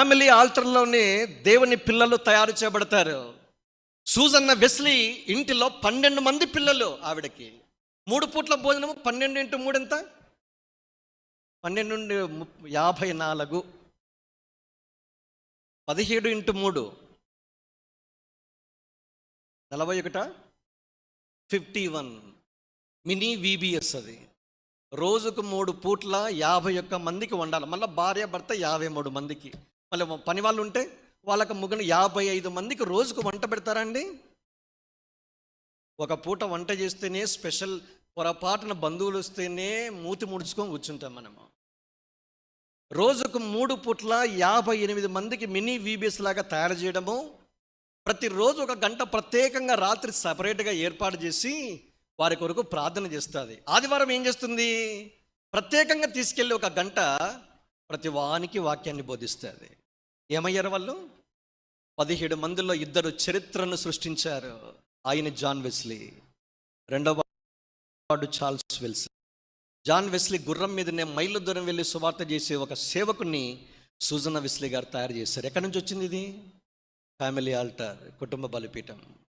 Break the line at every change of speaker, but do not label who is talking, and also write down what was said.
Family ఆల్టర్లోనే దేవుని పిల్లలు తయారు చేయబడతారు. సూజన్న వెస్లీ ఇంటిలో పన్నెండు మంది పిల్లలు ఆవిడకి. మూడు పూట్ల భోజనము పన్నెండు ఇంటూ మూడు ఎంత? పన్నెండు నుండి యాభై నాలుగు. పదిహేడు ఇంటూ మూడు. నలభై ఒకట? Fifty one. మినీ వీబీఎస్ అది. రోజుకు మూడు పూట్ల యాభై ఒక్క మందికి వండాలి. మళ్ళీ భార్య భర్త యాభై మూడు మందికి. మళ్ళీ పని వాళ్ళు ఉంటే వాళ్ళకి ముగ్గురు యాభై ఐదు మందికి రోజుకు వంట పెడతారండి. ఒక పూట వంట చేస్తేనే స్పెషల్ పొరపాటున బంధువులు వస్తేనే మూతి ముడుచుకొని కూర్చుంటాం మనము. రోజుకు మూడు పూట్ల యాభై ఎనిమిది మందికి మినీ వీబీఎస్ లాగా తయారు చేయడము ప్రతిరోజు ఒక గంట ప్రత్యేకంగా రాత్రి సపరేట్గా ఏర్పాటు చేసి వారి కొరకు ప్రార్థన చేస్తుంది. ఆదివారం ఏం చేస్తుంది? ప్రత్యేకంగా తీసుకెళ్ళి ఒక గంట ప్రతి వానికి వాక్యాన్ని బోధిస్తుంది. ఏమయ్యారు వాళ్ళు? పదిహేడు మందిలో ఇద్దరు చరిత్రను సృష్టించారు. ఆయన జాన్ వెస్లీ. రెండవ వాడు చార్ల్స్ వెల్స్. జాన్ వెస్లీ గుర్రం మీదనే మైళ్ళ దూరం వెళ్ళి సువార్త చేసే ఒక సేవకుని సూజన వెస్లీ గారు తయారు చేశారు. ఎక్కడి నుంచి వచ్చింది ఇది? ఫ్యామిలీ ఆల్టర్ కుటుంబ బలిపీఠం.